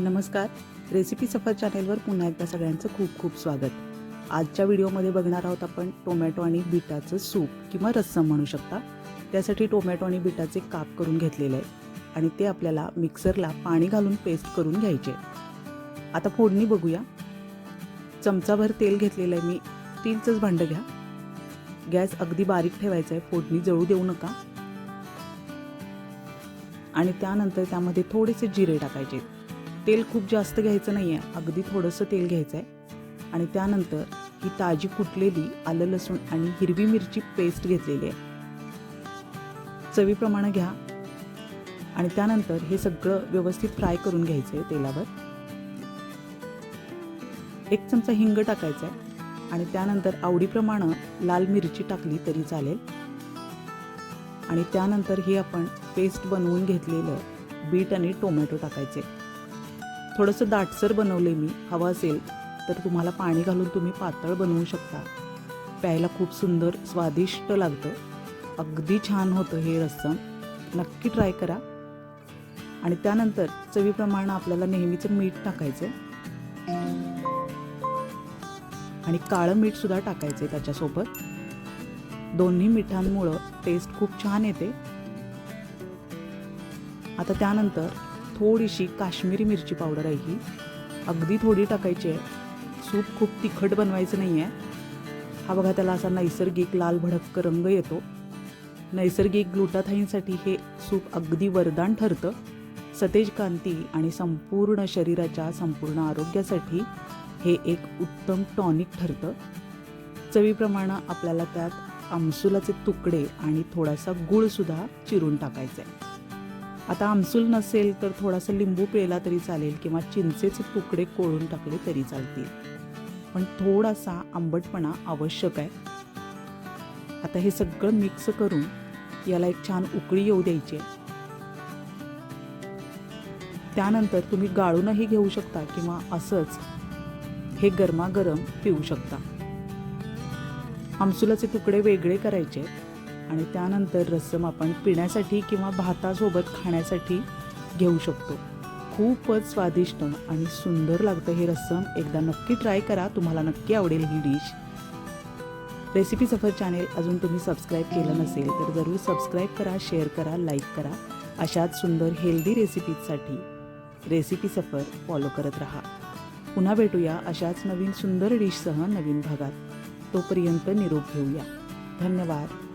नमस्कार. रेसिपी सफर चॅनेलवर पुन्हा एकदा सगळ्यांचं खूप खूप स्वागत. आजच्या व्हिडिओमध्ये बघणार आहोत आपण टोमॅटो आणि बिटाचं सूप किंवा रस्सम म्हणू शकता. त्यासाठी टोमॅटो आणि बिटाचे काप करून घेतलेले आहे आणि ते आपल्याला मिक्सरला पाणी घालून पेस्ट करून घ्यायचे. आता फोडणी बघूया. चमचाभर तेल घेतलेलं आहे मी. स्टीलचंच भांडं घ्या. गॅस अगदी बारीक ठेवायचा आहे. फोडणी जळू देऊ नका. आणि त्यानंतर त्यामध्ये थोडेसे जिरे टाकायचे तेल खूप जास्त घ्यायचं नाही आहे अगदी थोडंसं तेल घ्यायचं आहे आणि त्यानंतर ही ताजी कुटलेली आलं लसूण आणि हिरवी मिरची पेस्ट घेतलेली आहे. चवीप्रमाणे घ्या. आणि त्यानंतर हे सगळं व्यवस्थित फ्राय करून घ्यायचं आहे तेलावर. एक चमचा हिंग टाकायचा आहे आणि त्यानंतर आवडीप्रमाणे लाल मिरची टाकली तरी चालेल. आणि त्यानंतर हे आपण पेस्ट बनवून घेतलेलं बीट आणि टोमॅटो टाकायचे. थोडंसं दाटसर बनवले मी. हवं असेल तर तुम्हाला पाणी घालून तुम्ही पातळ बनवू शकता. प्यायला खूप सुंदर स्वादिष्ट लागतं. अगदी छान होतं हे रस्सम नक्की ट्राय करा. आणि त्यानंतर चवीप्रमाणे आपल्याला नेहमीचं मीठ टाकायचं आणि काळं मीठसुद्धा टाकायचं आहे त्याच्यासोबत. दोन्ही मिठांमुळं टेस्ट खूप छान येते. आता त्यानंतर थोडीशी काश्मीरी मिरची पावडर आहे ही. अगदी थोडी टाकायची आहे. सूप खूप तिखट बनवायचं नाही आहे हा बघा त्याला असा नैसर्गिक लाल भडक रंग येतो. नैसर्गिक ग्लुटाथाईनसाठी हे सूप अगदी वरदान ठरतं. सतेज कांती आणि संपूर्ण शरीराच्या संपूर्ण आरोग्यासाठी हे एक उत्तम टॉनिक ठरतं. चवीप्रमाणे आपल्याला त्यात आमसुलाचे तुकडे आणि थोडासा गूळसुद्धा चिरून टाकायचा आहे. आता आमसूल नसेल तर थोडासा लिंबू पिळला तरी चालेल किंवा चिंचेचे तुकडे कोळून टाकले तरी चालतील. पण थोडासा आंबटपणा आवश्यक आहे. आता हे सगळं मिक्स करून याला एक छान उकळी येऊ द्यायची आहे. त्यानंतर तुम्ही गाळूनही घेऊ शकता किंवा असंच हे गरमागरम पिऊ शकता. आमसुलाचे तुकडे वेगळे करायचे आणि त्यानंतर रस्सम आपण पिण्यासाठी किंवा भातासोबत खाण्यासाठी घेऊ शकतो. खूपच स्वादिष्ट आणि सुंदर लागतं हे रस्सम. एकदा नक्की ट्राय करा. तुम्हाला नक्की आवडेल ही डिश. रेसिपी सफर चॅनेल अजून तुम्ही सबस्क्राईब केलं नसेल तर जरूर सबस्क्राईब करा शेअर करा लाईक करा. अशाच सुंदर हेल्दी रेसिपीजसाठी रेसिपी सफर फॉलो करत राहा. पुन्हा भेटूया अशाच नवीन सुंदर डिशसह नवीन भागात. तोपर्यंत निरोप घेऊया. धन्यवाद.